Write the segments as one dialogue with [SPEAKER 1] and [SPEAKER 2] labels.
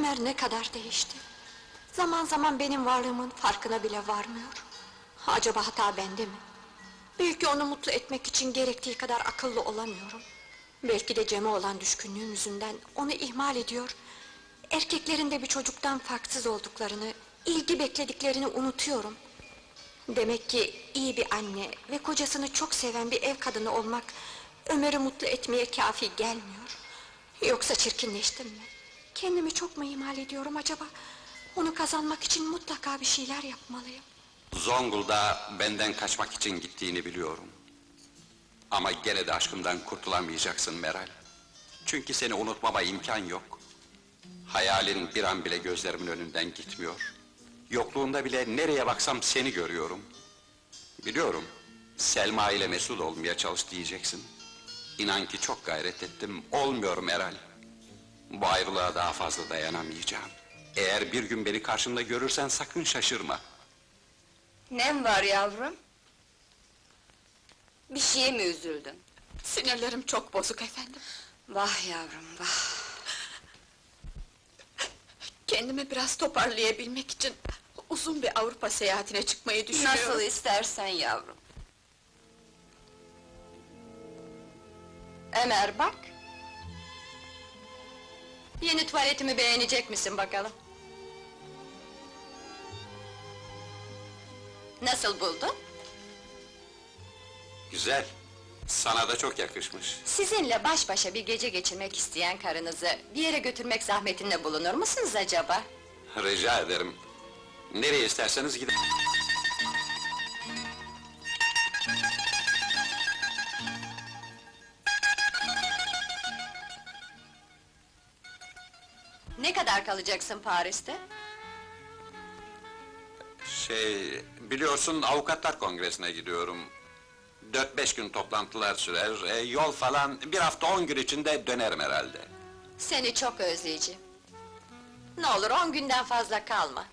[SPEAKER 1] Ömer ne kadar değişti. Zaman zaman benim varlığımın farkına bile varmıyor. Acaba hata bende mi? Belki onu mutlu etmek için gerektiği kadar akıllı olamıyorum. Belki de Cem'e olan düşkünlüğüm yüzünden onu ihmal ediyor. Erkeklerin de bir çocuktan farksız olduklarını, ilgi beklediklerini unutuyorum. Demek ki iyi bir anne ve kocasını çok seven bir ev kadını olmak... ...Ömer'i mutlu etmeye kafi gelmiyor. Yoksa çirkinleştim mi? Kendimi çok mu ihmal ediyorum acaba? Onu kazanmak için mutlaka bir şeyler yapmalıyım.
[SPEAKER 2] Zonguldak'a benden kaçmak için gittiğini biliyorum. Ama gene de aşkımdan kurtulamayacaksın Meral. Çünkü seni unutmama imkan yok. Hayalin bir an bile gözlerimin önünden gitmiyor. Yokluğunda bile nereye baksam seni görüyorum. Biliyorum, Selma ile mesut olmaya çalış diyeceksin. İnan ki çok gayret ettim, olmuyor Meral. Bu ayrılığa daha fazla dayanamayacağım. Eğer bir gün beni karşında görürsen sakın şaşırma.
[SPEAKER 3] Nem var yavrum? Bir şeye mi üzüldün?
[SPEAKER 1] Sinirlerim çok bozuk efendim.
[SPEAKER 3] Vah yavrum vah!
[SPEAKER 1] Kendimi biraz toparlayabilmek için uzun bir Avrupa seyahatine çıkmayı düşünüyorum.
[SPEAKER 3] Nasıl istersen yavrum. Ömer bak,
[SPEAKER 1] Yeni tuvaletimi beğenecek misin bakalım?
[SPEAKER 3] nasıl buldun?
[SPEAKER 2] Güzel. Sana da çok yakışmış.
[SPEAKER 3] Sizinle baş başa bir gece geçirmek isteyen karınızı bir yere götürmek zahmetinde bulunur musunuz acaba?
[SPEAKER 2] Rica ederim. Nereye isterseniz gidin.
[SPEAKER 3] Ne kadar kalacaksın Paris'te?
[SPEAKER 2] Şey, biliyorsun avukatlar kongresine gidiyorum. Dört beş gün toplantılar sürer, e, yol falan bir hafta on gün içinde dönerim herhalde.
[SPEAKER 3] Seni çok özleyeceğim. Ne olur on günden fazla kalma.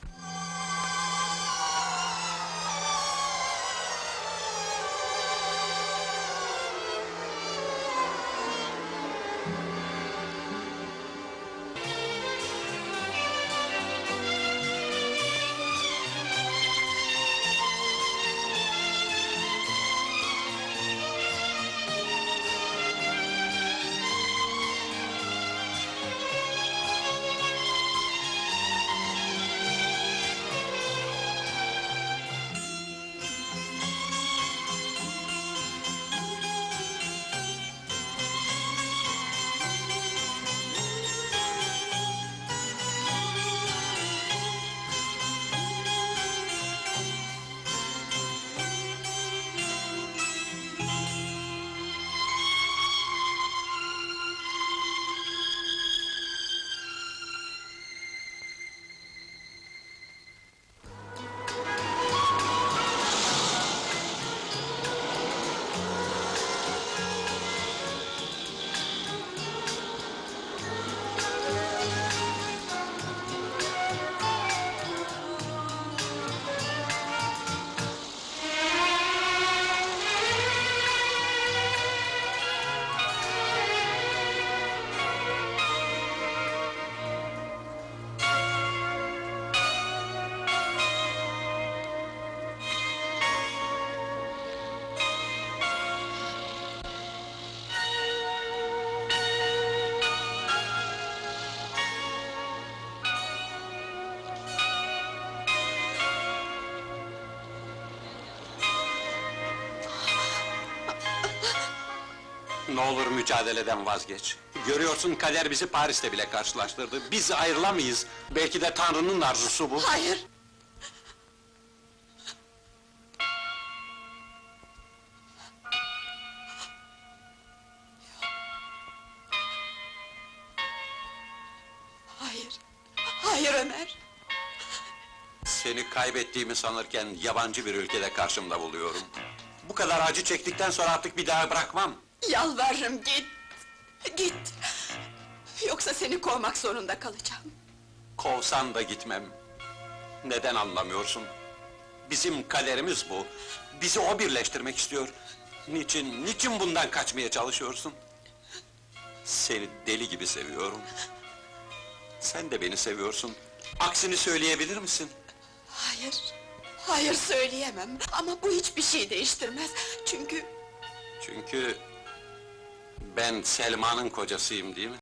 [SPEAKER 2] Ne olur mücadeleden vazgeç. Görüyorsun kader bizi Paris'te bile karşılaştırdı. Biz ayrılamayız. Belki de Tanrı'nın arzusu bu.
[SPEAKER 1] Hayır! Hayır, hayır Ömer!
[SPEAKER 2] Seni kaybettiğimi sanırken yabancı bir ülkede karşımda buluyorum. Bu kadar acı çektikten sonra artık bir daha bırakmam.
[SPEAKER 1] Yalvarırım git! Git! Yoksa seni kovmak zorunda kalacağım.
[SPEAKER 2] Kovsan da gitmem. Neden anlamıyorsun? Bizim kaderimiz bu. Bizi o birleştirmek istiyor. Niçin, niçin bundan kaçmaya çalışıyorsun? Seni deli gibi seviyorum. Sen de beni seviyorsun. Aksini söyleyebilir misin?
[SPEAKER 4] Hayır, hayır söyleyemem ama bu hiçbir şey değiştirmez. Çünkü
[SPEAKER 2] Çünkü ben Selma'nın kocasıyım değil mi?